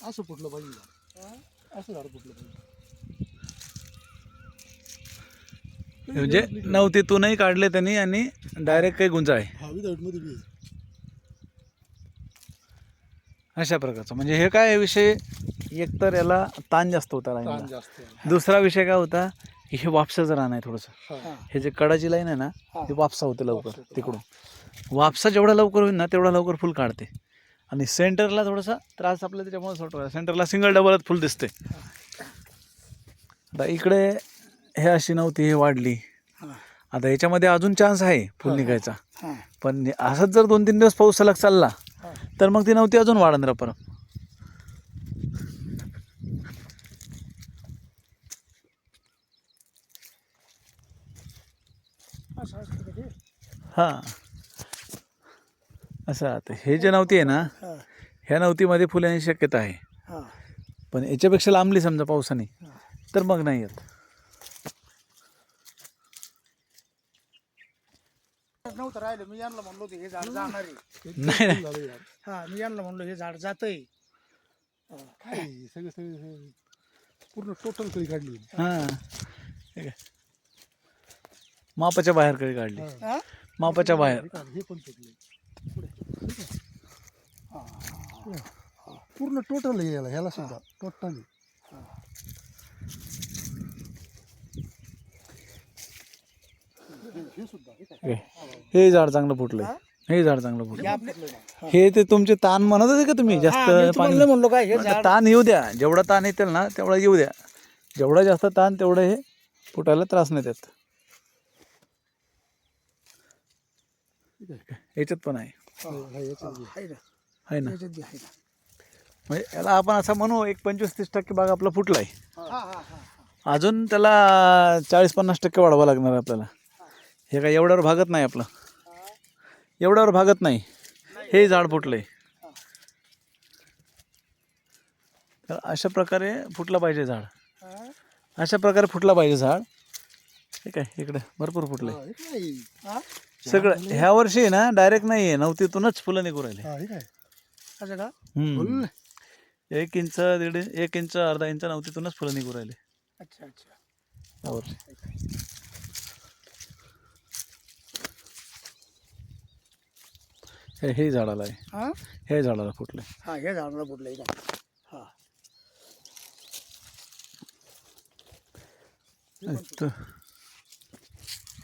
असं फुटलं पाहिजे झाड. असं झाड फुटलं पाहिजे म्हणजे नवतीतूनही काढले त्यांनी आणि डायरेक्ट काही गुंजाळे हा विदाऊटमध्ये बी आहे. अशा प्रकारचं म्हणजे हे काय विषय एकतर याला ताण जास्त होता ताण लाईनला जास्त आहे. दुसरा विषय काय होता की हे वापसाचं रान आहे थोडंसं हा. हे जे कडाची लाईन आहे ना हा. ते वापसा होते लवकर वापसा होते. तिकडून वापसा जेवढा लवकर होईल ना तेवढा लवकर फुल काढते आणि सेंटरला थोडासा त्रास आपल्याला त्याच्यामुळे सोडतो सेंटरला सिंगल डबलच फुल दिसते आता इकडे हे अशी नव्हती हे वाढली. आता याच्यामध्ये अजून चान्स आहे फुल. निघायचा. पण असंच जर दोन तीन दिवस पाऊस सलग चालला. तर मग ती नव्हती अजून वाढणार परत? हां असं आता हे जे नव्हती आहे ना हा. ह्या नव्हतीमध्ये फुल येण्याची शक्यता आहे हा. पण याच्यापेक्षा लांबली समजा पावसाने हा. तर मग नाही येत नव्हतं राहिलं मी यांना म्हणलो होतो हे झाड जाणार आहे नाही नाही हा मी यांना म्हणलो हे झाड जातंय काय सगळं सगळं पूर्ण टोटल कळी काढली हां हे काय. मापाच्या बाहेर कळी काढली हा? मापाच्या बाहेर हे पण. हा. हा. पूर्ण टोटल याला ह्याला सुद्धा. टोटल हे झाड चांगलं फुटलंय. हे? झाड चांगलं फुटलं. हे ते तुमचे ताण म्हणत होते का तुम्ही? जास्त मी पाणी म्हणलो काय हे ताण येऊ द्या. जेवढा ताण येतील ना तेवढा येऊ द्या. जेवढा जास्त ताण तेवढं हे फुटायला त्रास नाही देत. याच्यात पण आहे. हा, हा. आहे. ना, आहे आहे. म्हणजे याला आपण असं म्हणू एक पंचवीस तीस टक्के बाग आपला फुटलाय. हा, हा, हा, हा. अजून त्याला चाळीस पन्नास टक्के वाढवावं लागणार आपल्याला. हे काय एवढ्यावर भागत नाही आपलं. एवढ्यावर भागत नाही. हे झाड फुटलंय. तर अशा प्रकारे फुटलं पाहिजे झाड. हा? अशा प्रकारे फुटला पाहिजे झाड. ठीक आहे इकडे भरपूर फुटले हा, हे काय? हा? सगळं ह्या वर्षी ना डायरेक्ट नाही आहे. नवतीतूनच फुलं निघू राहिले. हा, हे काय? असं का? हम्म. फुल? एक इंच दीड इंच एक इंच अर्धा इंच नवतीतूनच फुलं निघू राहिले. अच्छा अच्छा. वर्षी. हे हे झाडाला आहे. हा? हे झाडाला फुटले हा हे झाडाला फुटलंय का? हा.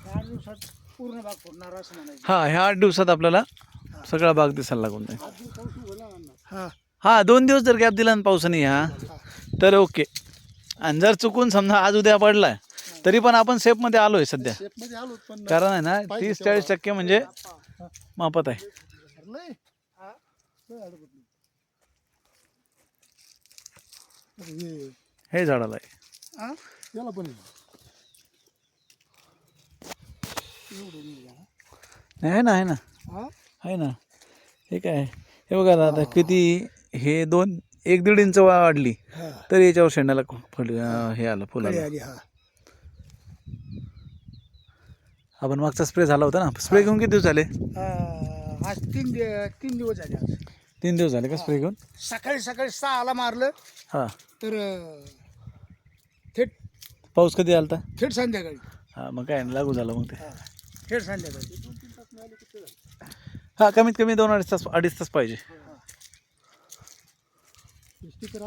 चार दिवसात पूर्ण भाग फुटणार असं म्हणायचं. हा ह्या आठ दिवसात आपल्याला सगळा बाग दिसायला लागून जाईल. हा. हा दोन दिवस जर गॅप दिला ना पावसाने ह्या तर ओके. आणि जर चुकून समजा आज उद्या पडला तरी पण आपण सेफमध्ये सध्या. शेपमध्ये आलो पण कारण आहे ना तीस चाळीस टक्के म्हणजे मापत आहे. हा. लय. हे. हे झाडाला आहे. हा? याला पण आहे. नाही आहे ना आहे ना. हा? आहे ना. हे काय? हे बघा आता किती हे दोन एक दीड इंच वाढली. तर याच्यावर शेंडाला फुल हे आलं फुल आपण मागचा स्प्रे झाला होता ना. स्प्रे घेऊन किती दिवस झाले? आज तीन तीन दिवस झाले आज. तीन दिवस झाले का स्प्रे घेऊन? सकाळी सकाळी सहाला मारलं. हां. तर थेट पाऊस कधी आला थेट संध्याकाळी. हां मग काय लागू झालं मग ते. थेट संध्याकाळी. हां कमीत कमी दोन अडीच तास अडीच तास पाहिजे. स्टिकर